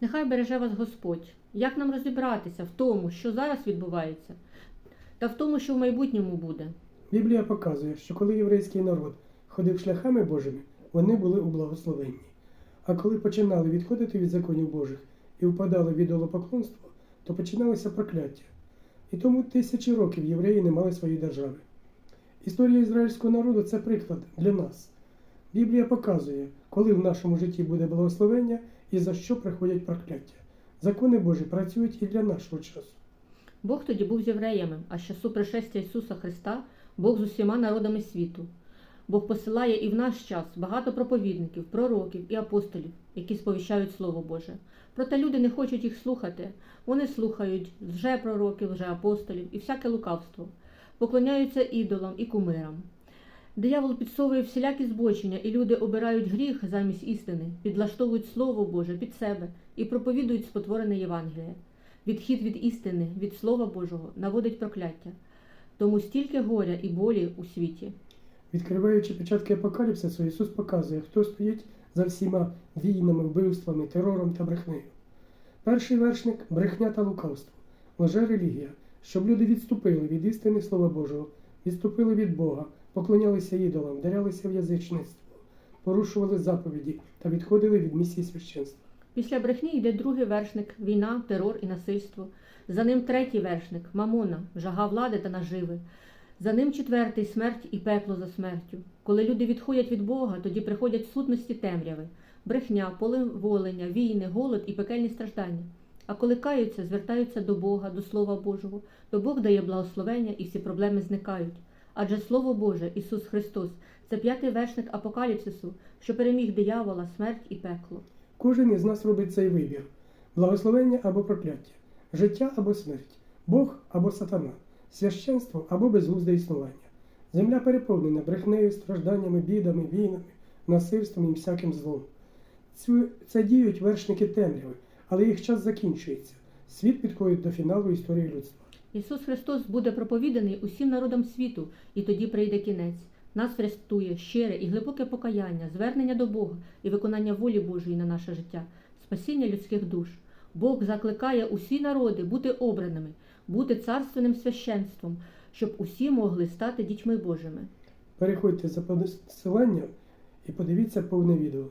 Нехай береже вас Господь. Як нам розібратися в тому, що зараз відбувається, та в тому, що в майбутньому буде? Біблія показує, що коли єврейський народ ходив шляхами Божими, вони були у благословенні. А коли починали відходити від законів Божих і впадали в ідолопоклонство, то починалося прокляття. І тому тисячі років євреї не мали своєї держави. Історія ізраїльського народу це приклад для нас. Біблія показує, коли в нашому житті буде благословення і за що приходять прокляття. Закони Божі працюють і для нашого часу. Бог тоді був з євреями, а з часу пришестя Ісуса Христа Бог з усіма народами світу. Бог посилає і в наш час багато проповідників, пророків і апостолів, які сповіщають Слово Боже. Проте люди не хочуть їх слухати. Вони слухають лже-пророків, лже-апостолів і всяке лукавство, поклоняються ідолам і кумирам. Диявол підсовує всілякі збочення, і люди обирають гріх замість істини, підлаштовують Слово Боже під себе і проповідують спотворене Євангеліє. Відхід від істини, від Слова Божого наводить прокляття. Тому стільки горя і болі у світі. Відкриваючи початки апокаліпсису, Ісус показує, хто стоїть за всіма війнами, вбивствами, терором та брехнею. Перший вершник брехня та лукавство, лже релігія, щоб люди відступили від істини Слова Божого, відступили від Бога, поклонялися ідолам, вдарялися в язичництво, порушували заповіді та відходили від місії священства. Після брехні йде другий вершник війна, терор і насильство. За ним третій вершник мамона, жага влади та наживи. За ним четвертий смерть і пекло за смертю. Коли люди відходять від Бога, тоді приходять сутності темряви, брехня, полеволення, війни, голод і пекельні страждання. А коли каються, звертаються до Бога, до Слова Божого, то Бог дає благословення і всі проблеми зникають. Адже Слово Боже, Ісус Христос, це п'ятий вершник апокаліпсису, що переміг диявола, смерть і пекло. Кожен із нас робить цей вибір: благословення або прокляття, життя або смерть, Бог або сатана, священство або безглузде існування. Земля переповнена брехнею, стражданнями, бідами, війнами, насильством і всяким злом. Цю, це діють вершники темряви, але їх час закінчується. Світ підходить до фіналу історії людства. Ісус Христос буде проповіданий усім народам світу, і тоді прийде кінець. Нас врятує щире і глибоке покаяння, звернення до Бога і виконання волі Божої на наше життя, спасіння людських душ. Бог закликає усі народи бути обраними, бути царственним священством, щоб усі могли стати дітьми Божими. Переходьте за посиланням і подивіться повне відео.